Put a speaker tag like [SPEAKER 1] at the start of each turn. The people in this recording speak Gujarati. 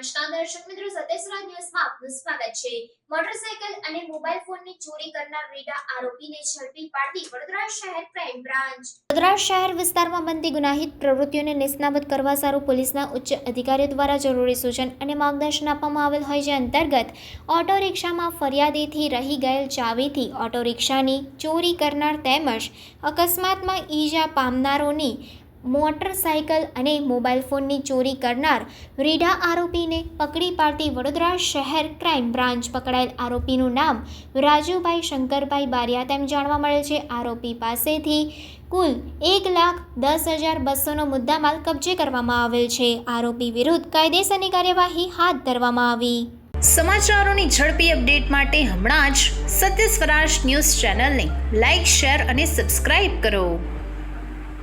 [SPEAKER 1] દર્શક મિત્રો છે. મોટરસાયકલ અને મોબાઈલ ફોનની ચોરી કરનાર રેડા આરોપીને ઝડપી પાડતી વડોદરા શહેર ક્રાઇમ બ્રાન્ચ. શહેર વિસ્તારમાં બનતી ગુનાહિત પ્રવૃત્તિઓને નિષ્ણાબત કરવા સારું પોલીસના ઉચ્ચ અધિકારીઓ દ્વારા જરૂરી સૂચન અને માર્ગદર્શન આપવામાં આવેલ હોય જે અંતર્ગત ઓટો રિક્ષામાં ફરિયાદીથી રહી ગયેલ ચાવીથી ઓટો રિક્ષાની ચોરી કરનાર તેમજ અકસ્માતમાં ઈજા પામનારોની મોટરસાયકલ અને મોબાઈલ ફોનની ચોરી કરનાર રીઢા આરોપીને પકડી પાડતી વડોદરા શહેર ક્રાઇમ બ્રાન્ચ પકડાયેલ આરોપીનું નામ રાજુભાઈ શંકરભાઈ બારિયા તેમ જાણવા મળે છે. આરોપી પાસેથી કુલ એક લાખ દસ હજાર બસોનો મુદ્દામાલ કબજે કરવામાં આવેલ છે. આરોપી વિરુદ્ધ કાયદેસરની કાર્યવાહી હાથ ધરવામાં આવી.
[SPEAKER 2] સમાચારોની ઝડપી અપડેટ માટે હમણાં જ સત્ય સ્વરાજ ન્યૂઝ ચેનલને લાઇક શેર અને સબસ્ક્રાઇબ કરો.